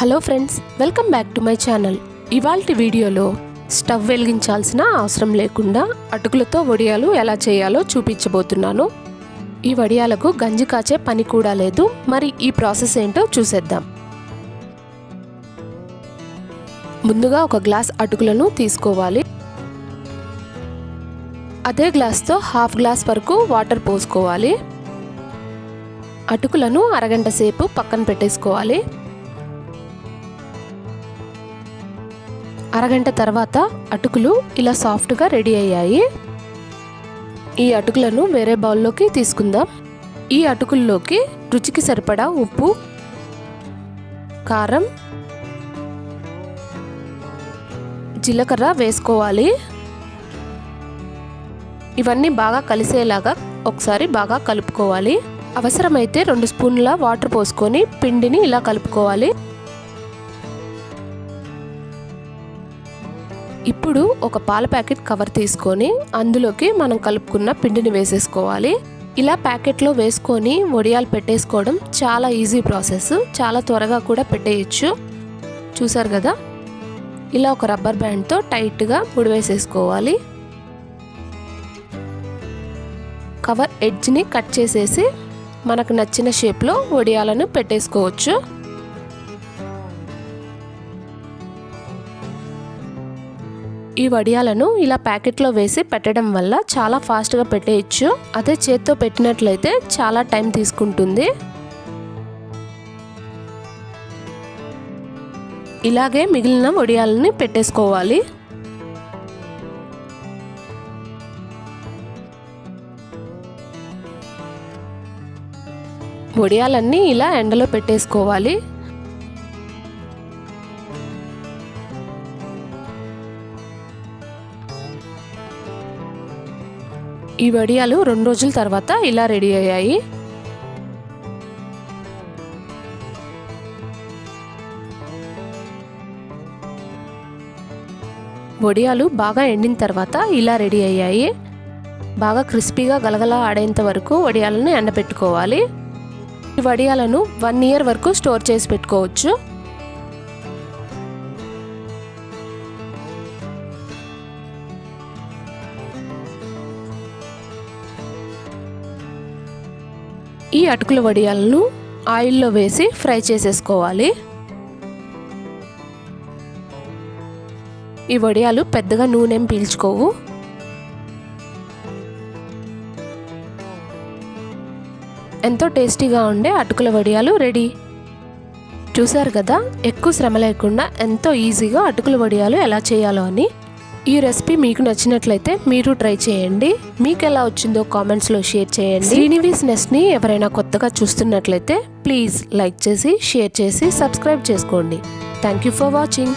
Hello friends welcome back to my channel. ఇవాల్టి వీడియోలో stove వెలిగించాల్సిన అవసరం లేకుండా అటుకులతో వడియాలు ఎలా చేయాలో చూపించబోతున్నాను. ఈ వడియాలకు గంజి కాచే పని కూడా లేదు. మరి ఈ ప్రాసెస్ ఏంటో చూసేద్దాం. ముందుగా ఒక గ్లాస్ అటుకులను తీసుకోవాలి. అదే గ్లాస్తో హాఫ్ గ్లాస్ వరకు వాటర్ పోసుకోవాలి. అటుకులను అరగంట సేపు పక్కన పెట్టేసుకోవాలి. అరగంట తర్వాత అటుకులు ఇలా సాఫ్ట్గా రెడీ అయ్యాయి. ఈ అటుకులను వేరే బౌల్లోకి తీసుకుందాం. ఈ అటుకుల్లోకి రుచికి సరిపడా ఉప్పు కారం జీలకర్ర వేసుకోవాలి. ఇవన్నీ బాగా కలిసేలాగా ఒకసారి బాగా కలుపుకోవాలి. అవసరమైతే రెండు స్పూన్ల వాటర్ పోసుకొని పిండిని ఇలా కలుపుకోవాలి. ఇప్పుడు ఒక పాల ప్యాకెట్ కవర్ తీసుకొని అందులోకి మనం కలుపుకున్న పిండిని వేసేసుకోవాలి. ఇలా ప్యాకెట్లో వేసుకొని వడియాలు పెట్టేసుకోవడం చాలా ఈజీ ప్రాసెస్. చాలా త్వరగా కూడా పెట్టేయచ్చు. చూసారు కదా? ఇలా ఒక రబ్బర్ బ్యాండ్తో టైట్గా ముడివేసేసుకోవాలి కవర్ ఎడ్జ్ని కట్ చేసేసి మనకు నచ్చిన షేప్లో వడియాలను పెట్టేసుకోవచ్చు. ఈ వడియాలను ఇలా ప్యాకెట్లో వేసి పెట్టడం వల్ల చాలా ఫాస్ట్గా పెట్టేయచ్చు. అదే చేత్తో పెట్టినట్లయితే చాలా టైం తీసుకుంటుంది. ఇలాగే మిగిలిన వడియాలని పెట్టేసుకోవాలి. వడియాలన్నీ ఇలా ఎండలో పెట్టేసుకోవాలి. ఈ వడియాలు రెండు రోజుల తర్వాత ఇలా రెడీ అయ్యాయి. వడియాలు బాగా ఎండిన తర్వాత ఇలా రెడీ అయ్యాయి. బాగా క్రిస్పీగా గలగల ఆడేంత వరకు వడియాలను ఎండబెట్టుకోవాలి. ఈ వడియాలను వన్ ఇయర్ వరకు స్టోర్ చేసి పెట్టుకోవచ్చు. ఈ అటుకుల వడియాలను ఆయిల్లో వేసి ఫ్రై చేసేసుకోవాలి. ఈ వడియాలు పెద్దగా నూనెం పీల్చుకోవు. ఎంతో టేస్టీగా ఉండే అటుకుల వడియాలు రెడీ. చూసారు కదా ఎక్కువ శ్రమ లేకుండా ఎంతో ఈజీగా అటుకుల వడియాలు ఎలా చేయాలో అని. ఈ రెసిపీ మీకు నచ్చినట్లయితే మీరు ట్రై చేయండి. మీకు ఎలా వచ్చిందో కామెంట్స్లో షేర్ చేయండి. శ్రీనివీస్ నెస్ట్ని ఎవరైనా కొత్తగా చూస్తున్నట్లయితే ప్లీజ్ లైక్ చేసి షేర్ చేసి సబ్స్క్రైబ్ చేసుకోండి. Thank you for watching.